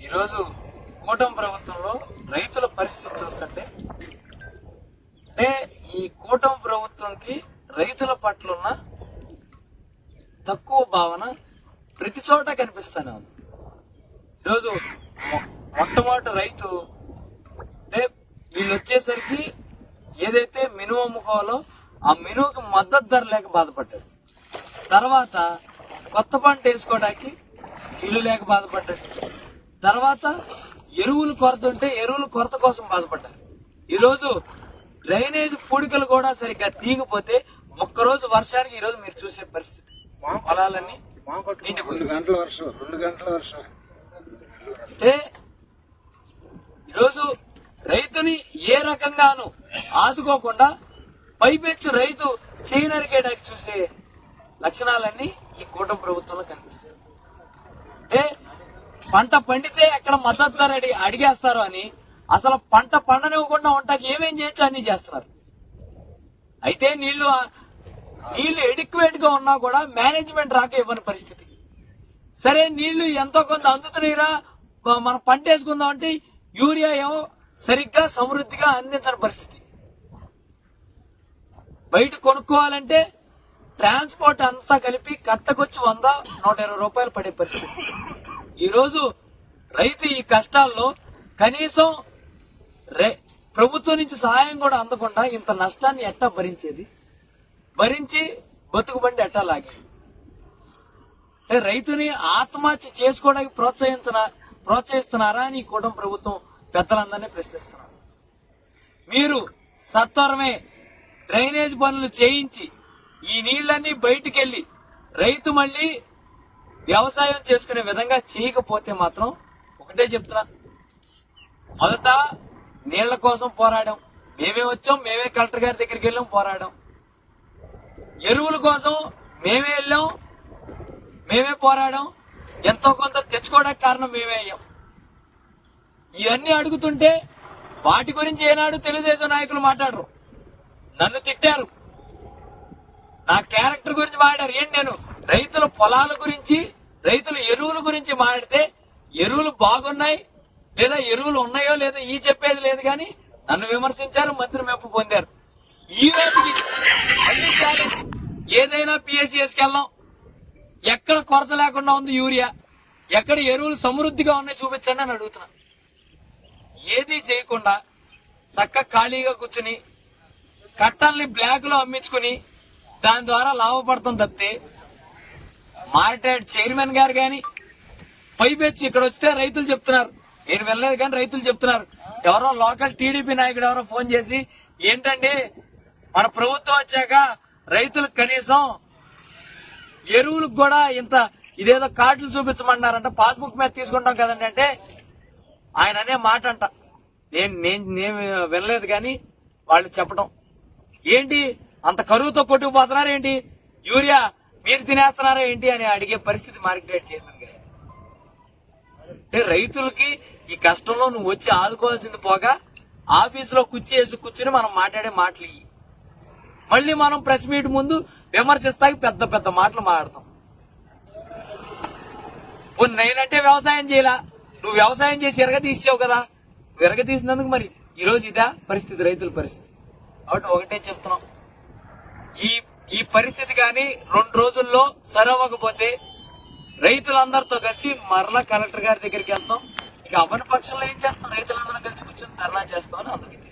ఈరోజు కూటమి ప్రభుత్వంలో రైతుల పరిస్థితి చూస్తుంటే అంటే ఈ కూటమి ప్రభుత్వంకి రైతుల పట్ల ఉన్న తక్కువ భావన ప్రతి చోట కనిపిస్తానే ఉంది. ఈరోజు మొట్టమొదటి రైతు అంటే వీళ్ళు వచ్చేసరికి ఏదైతే మినుము అమ్ముకోవాలో ఆ మినువుకి మద్దతు ధర లేక బాధపడ్డాడు తర్వాత కొత్త పంట వేసుకోవడానికి ఇల్లు లేక బాధపడ్డాడు తర్వాత ఎరువులు కొరత ఉంటే ఎరువుల కొరత కోసం బాధపడ్డాడు ఈరోజు డ్రైనేజ్ పూడికలు కూడా సరిగ్గా తీగపోతే ఒక్కరోజు వర్షానికి ఈరోజు మీరు చూసే పరిస్థితి. పొలాలన్నీ రెండు గంటల వర్షం రెండు గంటల వర్షం. అంటే ఈరోజు రైతుని ఏ రకంగాను ఆదుకోకుండా పైపెచ్చు రైతు చేయనరిగేటానికి చూసే లక్షణాలన్నీ ఈ కూటమి ప్రభుత్వంలో కనిపిస్తాయి. అంటే పంట పండితే ఎక్కడ మద్దతు ధర అడిగేస్తారు అని అసలు పంట పండనివ్వకుండా ఉంటాకి ఏమేం చేయొచ్చు అన్ని చేస్తున్నారు. అయితే నీళ్ళు నీళ్ళు ఎడిక్వేట్గా ఉన్నా కూడా మేనేజ్మెంట్ రాక ఇవ్వని పరిస్థితి. సరే నీళ్ళు ఎంతో కొంత అందుతున్నాయిరా మనం పంట వేసుకుందాం అంటే యూరియా ఏమో సరిగ్గా సమృద్ధిగా అందించని పరిస్థితి. బయట కొనుక్కోవాలంటే ట్రాన్స్పోర్ట్ అంతా కలిపి కట్టకొచ్చి వంద నూట ఇరవై రూపాయలు పడే పరిస్థితి. ఈరోజు రైతు ఈ కష్టాల్లో కనీసం ప్రభుత్వం నుంచి సహాయం కూడా అందకుండా ఇంత నష్టాన్ని ఎట్టా భరించేది? భరించి బతుకుబండి ఎట్టా లాగేది? అంటే రైతుని ఆత్మహత్య చేసుకోవడానికి ప్రోత్సహించిన ప్రోత్సహిస్తున్నారా అని ఈ కూటమి ప్రభుత్వం పెద్దలందరినీ ప్రశ్నిస్తున్నాను. మీరు సత్వరమే డ్రైనేజ్ పనులు చేయించి ఈ నీళ్ళన్నీ బయటికెళ్ళి రైతు మళ్ళీ వ్యవసాయం చేసుకునే విధంగా చేయకపోతే మాత్రం ఒకటే చెప్తున్నా. మొదట నీళ్ళ కోసం పోరాడాం. మేమే వచ్చాం మేమే కలెక్టర్ గారి దగ్గరికి వెళ్ళాం పోరాడాం. ఎరువుల కోసం మేమే వెళ్ళాం మేమే పోరాడాం. ఎంతో కొంత తెచ్చుకోవడానికి కారణం మేమే అయ్యాం. ఇవన్నీ అడుగుతుంటే వాటి గురించి ఏనాడు తెలుగుదేశం నాయకులు మాట్లాడరు. నన్ను తిట్టారు. నా క్యారెక్టర్ గురించి మాట్లాడారు. ఏంటి నేను? రైతుల పొలాల గురించి రైతుల ఎరువుల గురించి మాట్లాడితే ఎరువులు బాగున్నాయి లేదా ఎరువులు ఉన్నాయో లేదో ఈ చెప్పేది లేదు కానీ నన్ను విమర్శించారు మంత్రి మెప్పు పొందారు. ఈ రోజుకి ఏదైనా పిఎస్సిఎస్కి వెళ్దాం. ఎక్కడ కొరత లేకుండా ఉంది యూరియా? ఎక్కడ ఎరువులు సమృద్ధిగా ఉన్నాయి చూపించండి అని అడుగుతున్నా. ఏది చేయకుండా చక్క ఖాళీగా కూర్చుని కట్టల్ని బ్లాక్లో అమ్మించుకుని దాని ద్వారా లాభపడతాం తప్పితే మార్టెడ్ చైర్మన్ గారు గాని పైపెచ్చి ఇక్కడ వస్తే రైతులు చెప్తున్నారు. నేను వెళ్ళలేదు కానీ రైతులు చెప్తున్నారు. ఎవరో లోకల్ టీడీపీ నాయకుడు ఎవరో ఫోన్ చేసి ఏంటండి మన ప్రభుత్వం వచ్చాక రైతులకు కనీసం ఎరువులకు కూడా ఇంత ఇదేదో కార్డులు చూపించమన్నారంట పాస్బుక్ మీద తీసుకుంటాం కదండి అంటే ఆయన అనే మాట అంట. నేను నేను నేను వినలేదు కానీ వాళ్ళు చెప్పడం ఏంటి? అంత కరువుతో కొట్టుకుపోతున్నారు ఏంటి? యూరియా మీరు తినేస్తున్నారా ఏంటి అని అడిగే పరిస్థితి మార్కెట్ చైర్మన్ గారు. అంటే రైతులకి ఈ కష్టంలో నువ్వు వచ్చి ఆదుకోవాల్సింది పోగా ఆఫీసులో కుర్చీ వేసి కూర్చుని మనం మాట్లాడే మాటలు ఇయ్యి. మళ్ళీ మనం ప్రెస్ మీట్ ముందు విమర్శిస్తాకి పెద్ద పెద్ద మాటలు మాట్లాడతాం. నేనంటే వ్యవసాయం చేయాల? నువ్వు వ్యవసాయం చేసి ఎరగ కదా. నువ్వు తీసినందుకు మరి ఈ రోజు ఇదా పరిస్థితి రైతుల పరిస్థితి? కాబట్టి ఒకటే చెప్తున్నాం ఈ ఈ పరిస్థితి కానీ రెండు రోజుల్లో సరవ్వకపోతే రైతులందరితో కలిసి మరలా కలెక్టర్ గారి దగ్గరికి వెళ్తాం. ఇక అవని పక్షంలో ఏం చేస్తాం? రైతులందరం కలిసి కూర్చొని ధర్నా చేస్తామని అందరికీ